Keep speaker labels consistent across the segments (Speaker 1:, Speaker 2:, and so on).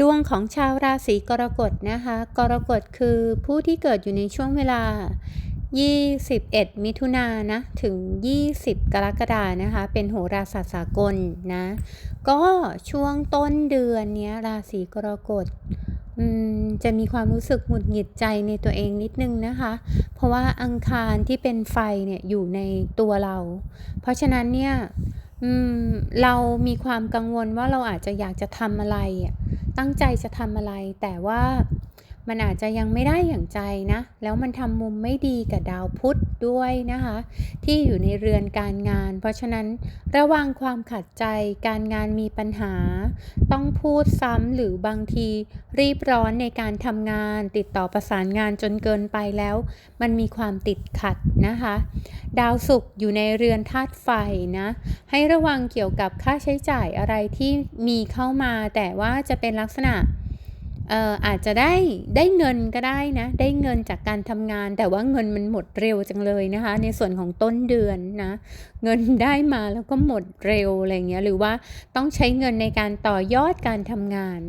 Speaker 1: ดวงของชาวราศีกรกฎนะคะ กรกฎคือผู้ที่เกิดอยู่ในช่วงเวลา 21 มิถุนายนนะ ถึง 20 กรกฎานะคะ เป็นโหราศาสตร์สากลนะ ก็ช่วงต้นเดือนนี้ราศีกรกฎจะมีความรู้สึกหงุดหงิดใจในตัวเองนิดนึงนะคะ เพราะว่าอังคารที่เป็นไฟเนี่ยอยู่ในตัวเรา เพราะฉะนั้นเนี่ย อืม เรามีความกังวลว่าเราอาจจะอยากจะทำอะไรอะ ตั้งใจจะทำอะไร แต่ว่า มันอาจจะยังไม่ได้อย่างใจนะ แล้วมันทำมุมไม่ดีกับดาวพุธด้วยนะคะ ที่อยู่ในเรือนการงาน เพราะฉะนั้นระวังความขัดใจการงานมีปัญหา ต้องพูดซ้ำหรือบางทีรีบร้อนในการทำงาน ติดต่อประสานงานจนเกินไปแล้ว มันมีความติดขัดนะคะ ดาวศุกร์อยู่ในเรือนธาตุไฟนะ ให้ระวังเกี่ยวกับค่าใช้จ่ายอะไรที่มีเข้ามา แต่ว่าจะเป็นลักษณะ อ่ออาจจะได้ได้เงินก็ได้นะ ได้เงินจากการทำงาน แต่ว่าเงินมันหมดเร็วจังเลยนะคะ ในส่วนของต้นเดือนนะ เงินได้มาแล้วก็หมดเร็วอะไรเงี้ยหรือว่าต้องใช้เงินในการต่อยอดการทำงาน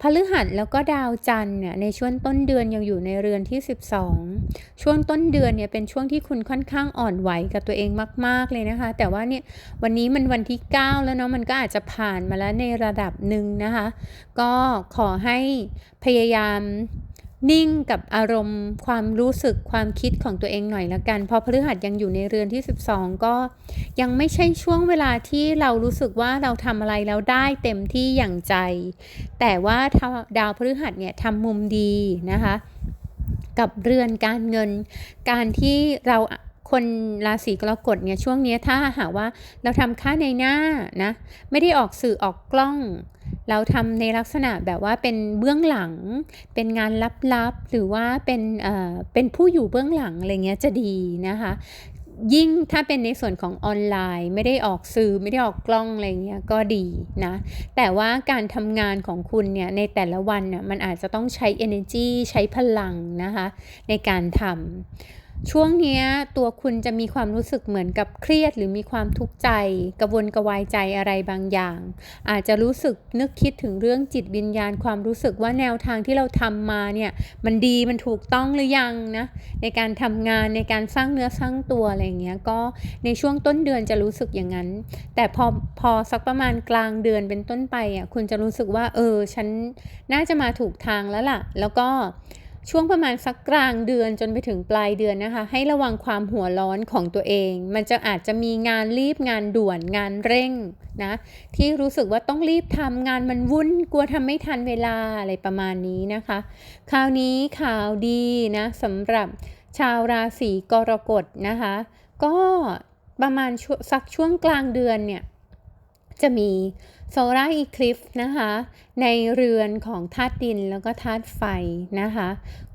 Speaker 1: พฤหัสแล้วก็ดาวจันทร์เนี่ยในช่วงต้นเดือนยังอยู่ในเรือนที่ 12 ช่วงต้นเดือนเนี่ยเป็นช่วงที่คุณค่อนข้างอ่อนไหวกับตัวเองมาก ๆเลยนะคะ แต่ว่าเนี่ยวันนี้มันวันที่ 9 แล้วเนาะมันก็อาจจะผ่านมาแล้วในระดับหนึ่งนะคะ ก็ขอให้พยายามนิ่งกับอารมณ์ ความรู้สึกความคิดของตัวเองหน่อยละกันพราะพฤหัสยังอยู่ในเรือนที่ 12 ก็ยังไม่ใช่ช่วงเวลาที่เรารู้สึกว่าเราทำอะไรแล้วได้เต็มที่อย่างใจ แต่ว่าดาวพฤหัสเนี่ยทำมุมดีนะคะ กับเรือนการเงิน การที่เราคนราศีกรกฎเนี่ยช่วงนี้ถ้าหากว่าเราทำค่าในหน้านะไม่ได้ออกสื่อออกกล้อง เราทำในลักษณะแบบว่าเป็นเบื้องหลัง เป็นงานลับๆ หรือว่าเป็นเอ่อเป็นผู้อยู่เบื้องหลังอะไรเงี้ยจะดีนะคะยิ่งถ้าเป็นในส่วนของออนไลน์ไม่ได้ออกสื่อไม่ได้ออกกล้องอะไรเงี้ยก็ดีนะแต่ว่าการทำงานของคุณเนี่ยในแต่ละวันน่ะมันอาจจะต้องใช้ energy ใช้พลังนะคะในการทำ ช่วงนี้ตัวคุณจะมีความรู้สึกเหมือนกับเครียด หรือมีความทุกข์ใจกระวนกระวายใจอะไรบางอย่าง อาจจะรู้สึกนึกคิดถึงเรื่องจิตวิญญาณ ความรู้สึกว่าแนวทางที่เราทำมาเนี่ยมันดีมันถูกต้องหรือยังนะในการทำงานในการสร้างเนื้อสร้างตัวอะไรเงี้ยก็ในช่วงต้นเดือนจะรู้สึกอย่างนั้น แต่พอพอสักประมาณกลางเดือนเป็นต้นไปอะคุณจะรู้สึกว่าเออฉันน่าจะมาถูกทางแล้วล่ะ แล้วก็ ช่วงประมาณสักกลางเดือนจนไปถึงปลายเดือนนะคะ ให้ระวังความหัวร้อนของตัวเอง มันจะอาจจะมีงานรีบงานด่วนงานเร่งนะ ที่รู้สึกว่าต้องรีบทำงานมันวุ่นกลัวทำไม่ทันเวลาอะไรประมาณนี้นะคะ คราวนี้ข่าวดีนะสำหรับชาวราศีกรกฎนะคะ ก็ประมาณสักช่วงกลางเดือนเนี่ย จะมีโซลาร์อีคลิฟนะคะในเรือนของธาตุดินแล้วก็ธาตุไฟนะคะ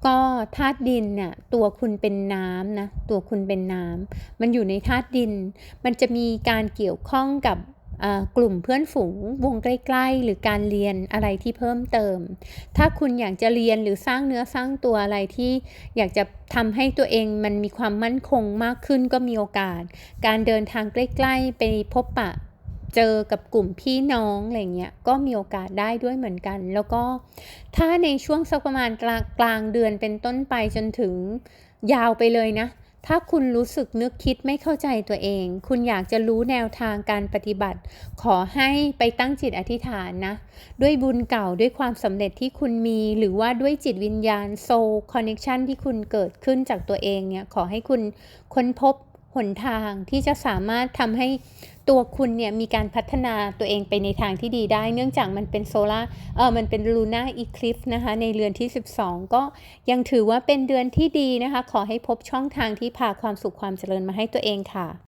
Speaker 1: ก็ธาตุดินเนี่ยตัวคุณเป็นน้ำนะตัวคุณเป็นน้ำมันอยู่ในธาตุดิน มันจะมีการเกี่ยวข้องกับกลุ่มเพื่อนฝูงวงใกล้ๆ หรือการเรียนอะไรที่เพิ่มเติม ถ้าคุณอยากจะเรียนหรือสร้างเนื้อสร้างตัวอะไรที่อยากจะทำให้ตัวเองมันมีความมั่นคงมากขึ้นก็มีโอกาส การเดินทางใกล้ ๆ ไปพบปะ เจอกับกลุ่มพี่น้องอะไรเงี้ยก็มีโอกาสได้ด้วยเหมือนกัน แล้วก็ถ้าในช่วงสักประมาณกลางกลางเดือนเป็นต้นไปจนถึงยาวไปเลยนะ ถ้าคุณรู้สึกนึกคิดไม่เข้าใจตัวเอง คุณอยากจะรู้แนวทางการปฏิบัติ ขอให้ไปตั้งจิตอธิษฐานนะ ด้วยบุญเก่าด้วยความสำเร็จที่คุณมี หรือว่าด้วยจิตวิญญาณโซลคอนเน c ชันที่คุณเกิดขึ้นจากตัวเองเนี่ยขอให้คุณค้นพบ หนทางที่จะสามารถทำให้ตัวคุณเนี่ยมีการพัฒนาตัวเองไปในทางที่ดีได้ เนื่องจากมันเป็นโซลาเออมันเป็นลูน่าอีคลิฟนะคะในเดือนที่ 12 ก็ยังถือว่าเป็นเดือนที่ดีนะคะ ขอให้พบช่องทางที่พาความสุขความเจริญมาให้ตัวเองค่ะ